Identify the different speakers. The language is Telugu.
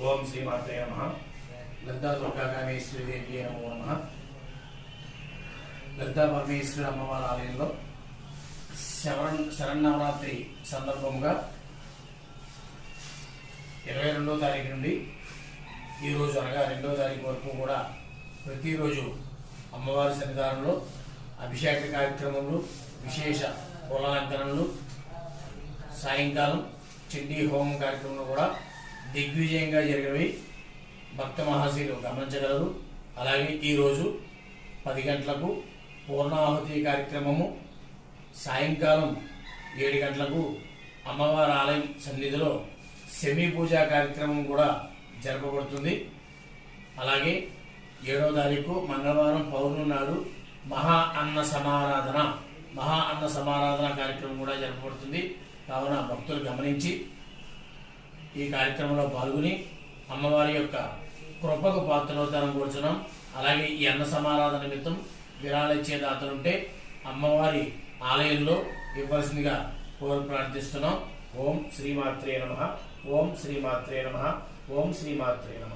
Speaker 1: ఓం శ్రీమాత్రే నమ. లలితా దుర్గా కామేశ్వరి దేవి నమో నమ. లలితా పరమేశ్వరి అమ్మవారి ఆలయంలో శరణ్ శరన్నవరాత్రి సందర్భంగా ఇరవై రెండో తారీఖు నుండి ఈరోజు అనగా రెండో తారీఖు వరకు కూడా ప్రతిరోజు అమ్మవారి సన్నిధానంలో అభిషేక కార్యక్రమములు విశేష పూలాలంకరణలు సాయంకాలం చండీ హోమం కార్యక్రమంలో కూడా దిగ్విజయంగా జరిగినవి భక్త మహాశీలు గమనించగలరు. అలాగే ఈరోజు పది గంటలకు పూర్ణాహుతి కార్యక్రమము సాయంకాలం ఏడు గంటలకు అమ్మవారి ఆలయం సన్నిధిలో సెమీ పూజా కార్యక్రమం కూడా జరపబడుతుంది. అలాగే ఏడో తారీఖు మంగళవారం పౌర్ణమి నాడు మహా అన్న సమారాధన మహా అన్న సమారాధన కార్యక్రమం కూడా జరపబడుతుంది. కావున భక్తులు గమనించి ఈ కార్యక్రమంలో పాల్గొని అమ్మవారి యొక్క కృపకు పాత్రవుతారని కోరుచున్నాం. అలాగే ఈ అన్న సమారాధన నిమిత్తం విరాళిచ్చే దాతలుంటే అమ్మవారి ఆలయంలో ఇవ్వాల్సిందిగా కోరు ప్రార్థిస్తున్నాం. ఓం శ్రీమాత్రే నమ. ఓం శ్రీమాత్రే నమ. ఓం శ్రీమాత్రే నమ.